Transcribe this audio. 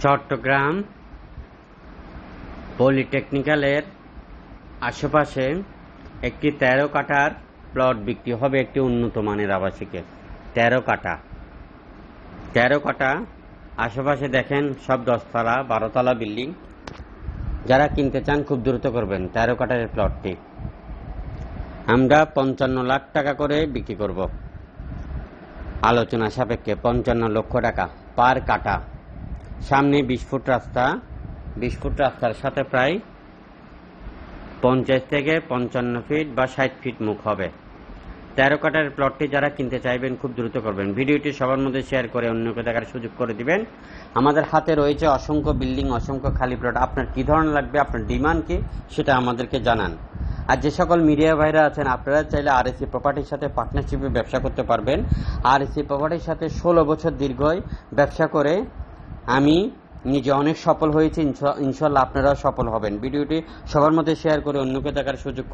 চট্টগ্রাম পলিটেকনিক্যালের আশেপাশে একটি তেরো কাঠার প্লট বিক্রি হবে একটি উন্নত মানের আবাসিকে। তেরো কাঠা। তেরো কাঠা। আশেপাশে দেখেন সব দশতলা, বারোতলা বিল্ডিং। যারা কিনতে চান খুব দ্রুত করবেন তেরো এই প্লটটি। আমরা পঞ্চান্ন লাখ টাকা করে বিক্রি করব। আলোচনা সাপেক্ষে পঞ্চান্ন লক্ষ টাকা পার কাটা সামনে বিশ ফুট রাস্তা, বিশ ফুট রাস্তার সাথে প্রায় পঞ্চাশ থেকে পঞ্চান্ন ফিট বা ষাট ফিট মুখ হবে। তেরো কাটার প্লটটি যারা কিনতে চাইবেন খুব দ্রুত করবেন। ভিডিওটি সবার মধ্যে শেয়ার করে অন্যকে দেখার সুযোগ করে দিবেন। আমাদের হাতে রয়েছে অসংখ্য বিল্ডিং অসংখ্য খালি প্লট আপনার কী ধরনের লাগবে, আপনার ডিমান্ড কি, সেটা আমাদেরকে জানান। আর যে সকল মিডিয়া ভাইরা আছেন, আপনারা চাইলে আর এসি প্রপার্টির সাথে পার্টনারশিপে ব্যবসা করতে পারবেন। আর এসি প্রপার্টির সাথে ষোলো বছর দীর্ঘই ব্যবসা করে আমি নিজে অনেক সফল হয়েছি, ইনশা- ইনশাল্লাহ আপনারাও সফল হবেন। ভিডিওটি সবার মধ্যে শেয়ার করে অন্যকে দেখার সুযোগ